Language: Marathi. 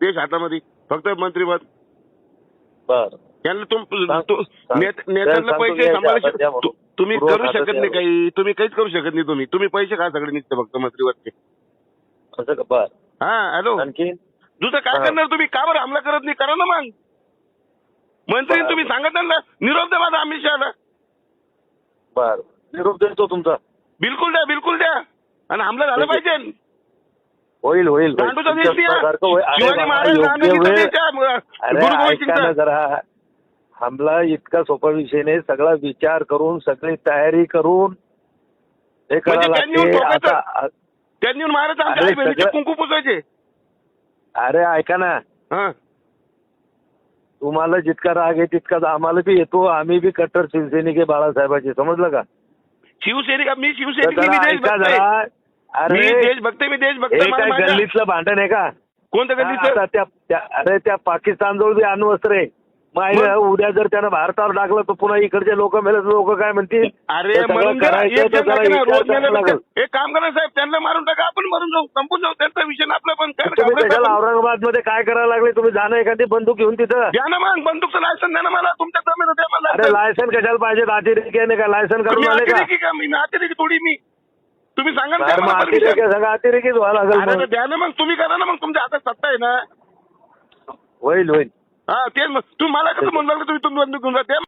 देश हातामध्ये. फक्त मंत्रीपद. बर. यांना तुम सांग- तु- सांग- नेत- नेत्यांना पैसे तुम्ही करू शकत नाही. काही. तुम्ही काहीच करू शकत नाही तुम्ही. तुम्ही पैसे खा सगळे निघते फक्त मंत्रीवरचे का? हा हॅलो. आणखी? दुसरं काय. करणार तुम्ही? का बरं हमला करत नाही? करा ना मग. मंत्री. तुम्ही सांगत ना? निरोप द्या माझा अमित शहाला. बर. निरोप देतो तुमचा. बिलकुल द्या बिलकुल द्या. आणि हमला झाला. पाहिजे. होईल होईल. गांडूचा देश. जरा. हमला इतका सोपा विषय नाही. सगळा विचार करून सगळी तयारी करून हे म्हणजे त्यांनी येऊन लागते. महाराज अरे कुंकू पुसायचे. ऐका ना. तुम्हाला जितका राग आहे तितकाच आम्हाला बी येतो. आम्ही बी कट्टर शिवसैनिक आहे बाळासाहेबाचे. समजलं का? शिवसैनिक मी शिवसैनिक अरे मी देशभक्त मी देशभक्त हे. मला काय माझ्या- गल्लीतलं भांडण आहे का कोणतं आता गल्लीचं त्या त्या- अरे त्या पाकिस्तान जवळ बी अण्वस्त्र आहे मग? उद्या जर त्यानं भारतावर टाकलं तर पुन्हा इकडचे लोक मेले लोक काय म्हणतील अरे हे सगळं. करायचं एक तर जण जरा टाका ना, विचार रोज करायला मेल्याबद्दल. लागेल. एक काम करा साहेब त्यांना मारून टाका आपण मरून जाऊ संपून जाऊ त्यांचा विषय ना आपला पण काय तुम्ही घाबरायचं कशाला आपण? औरंगाबादमध्ये काय करायला लागले तुम्ही जाणं एखादी बंदूक घेऊन तिथं द्या ना मग बंदूकचं लायसन द्या ना मला तुमच्या जमीन द्या मला अरे लायसन कशाला पाहिजे अतिरेकी आहे का लायसन काढून आले का अतिरेकी का मी मी अतिरेकी थोडी मी तुम्ही सांगा ना. सगळं अतिरेकीच व्हायला अरे लागेल तर द्या ना मग तुम्ही करा ना मग तुमच्या हातात सत्ता आहे ना. होईल होईल. हा तेच मग. तुम्ही मला कसं म्हणलं तुम्ही तुम्ही बंदूक घेऊन जा द्या